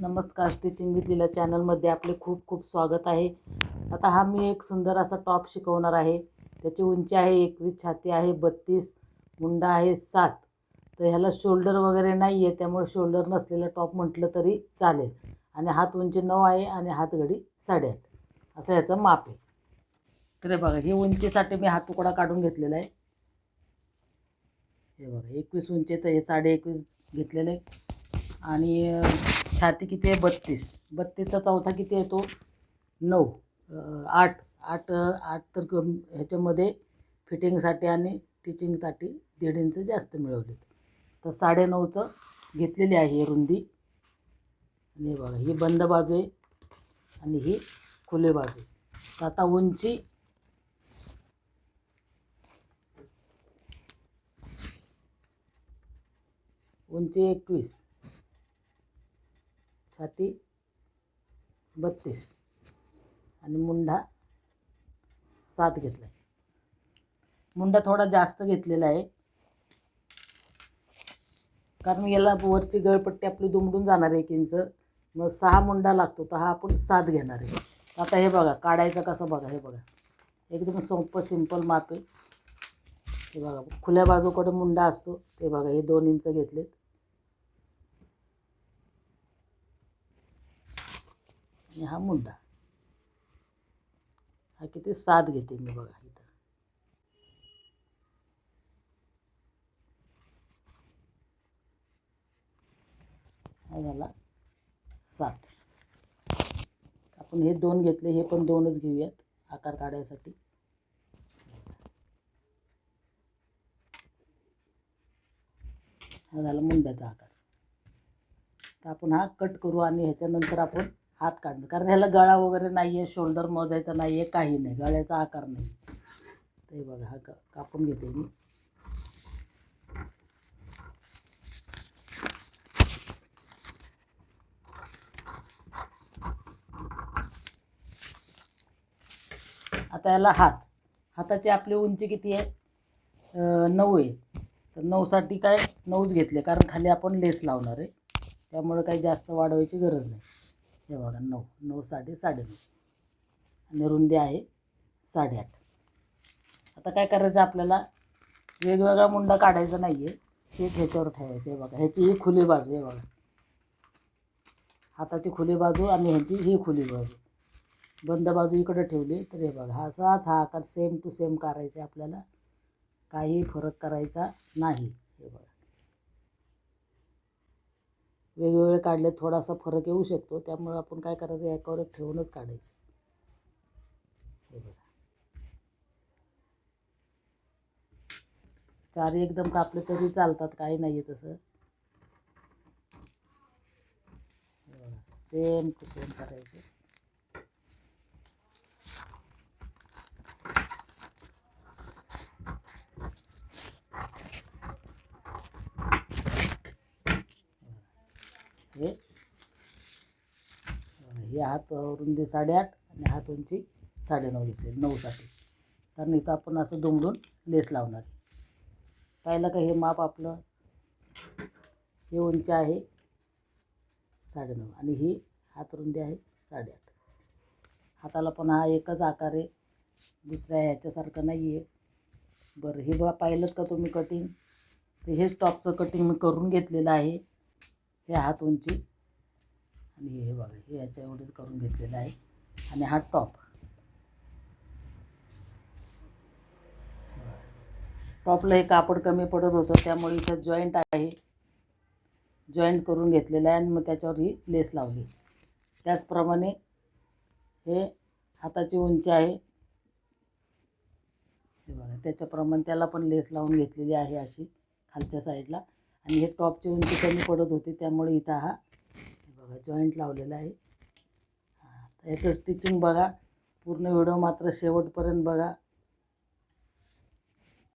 नमस्कार stitching with लिला चॅनलमध्ये आपले खूप खूप स्वागत आहे. आता हा मी एक सुंदर असा टॉप शिकवणार आहे. त्याची उंची आहे एकवीस छाती आहे बत्तीस मुंडा आहे सात. तर ह्याला शोल्डर वगैरे नाही आहे त्यामुळे शोल्डर नसलेला टॉप म्हटलं तरी चालेल. आणि हात उंची नऊ आहे आणि हातगडी साडेआठ असं ह्याचं माप आहे. तर हे बघा ही उंचीसाठी मी हा तुकडा काढून घेतलेला आहे. हे बघा एकवीस उंची तर हे साडे एकवीस घेतलेलं आहे. आणि छाती किती आहे? बत्तीस. बत्तीसचा चौथा किती येतो नऊ. आठ. आठ आठ तर क ह्याच्यामध्ये फिटिंगसाठी आणि टिचिंगसाठी दीड इंच जास्त मिळवले. तर साडेनऊचं घेतलेली आहे रुंदी. आणि बघा ही बंद बाजू आहे आणि ही खुले बाजू आहे. तर आता उंची उंची एकवीस. छाती बत्तीस. आणि मुंडा सात घेतला आहे मुंडा थोडा जास्त घेतलेला आहे. कारण याला वरची गळपट्टी आपली दुमडून जाणार आहे एक इंच मग सहा मुंडा लागतो तर हा आपण सात घेणार आहे. आता हे बघा काढायचं कसं बघा हे बघा. एकदम सोपं सिंपल माप आहे. हे बघा खुल्या बाजूकडे मुंडा असतो. हे बघा हे दोन इंच घेतलेत. आणि हा मुंडा. हा किती सात घेते मी बघा इथं. हा झाला सात. आपण हे दोन घेतले हे पण दोनच घेऊयात आकार काढायसाठी. हा झाला मुंड्याचा आकार. तर आपण हा कट करू आणि ह्याच्यानंतर आपण हात काढणं. कारण ह्याला गळा वगैरे नाही आहे शोल्डर मोजायचा नाही आहे काही नाही. गळ्याचा आकार नाही. ते बघा हा का कापून घेते मी. आता याला हात. हाताची आपली उंची किती आहे? नऊ आहे. तर नऊसाठी काय? नऊच घेतले. कारण खाली आपण लेस लावणार आहे. त्यामुळे काही जास्त वाढवायची गरज नाही. हे बघा नऊ नऊ साडे साडेनऊ आणि रुंदी आहे साडेआठ आता काय करायचं आपल्याला? वेगवेगळा मुंडा काढायचा नाही आहे हेच ह्याच्यावर ठेवायचं. आहे बघा ह्याची ही खुली बाजू आहे बघा. हाताची खुली बाजू आणि ह्याची ही खुली बाजू. बंद बाजू इकडं ठेवली तर हे बघा हा असाच हा आकार सेम टू सेम करायचा आहे आपल्याला. काही फरक करायचा नाही हे बघा. वेगवेगळे काढले थोडासा फरक येऊ शकतो. त्यामुळे आपण काय करायचं एकावर एक ठेवूनच काढायचं. हे बघा. चार एकदम कापले तरी चालतात काही नाही आहे तसं सेम टू सेम करायचं. हे हे हात रुंदी साडेआठ आणि हात उंची साडेनऊ घेतले नऊसाठी कारण इथं आपण असं दुमडून लेस लावणार आहे. पाहिलं का हे माप आपलं? हे उंची आहे साडेनऊ आणि ही हात रुंदी आहे साडेआठ. हाताला पण हा एकच आकार आहे. दुसऱ्या ह्याच्यासारखं नाही आहे बरं हे बघा पाहिलं का तुम्ही कटिंग तर हेच टॉपचं कटिंग मी करून घेतलेलं आहे. हे हात उंची. आणि हे बघा हे याच्या एवढंच करून घेतलेलं आहे. आणि हा टॉप टॉपला हे कापड कमी पडत होतं त्यामुळे इथं जॉईंट आहे. जॉईंट करून घेतलेलं आहे आणि मग त्याच्यावर ही लेस लावली. त्याचप्रमाणे हे हाताची उंची आहे. हे बघा त्याच्याप्रमाणे त्याला पण लेस लावून घेतलेली आहे अशी खालच्या साईडला आणि हे टॉपची उंची कमी पडत होती त्यामुळे इथं हा बघा जॉईंट लावलेला आहे. हां तर याचं स्टिचिंग बघा. पूर्ण व्हिडिओ मात्र शेवटपर्यंत बघा.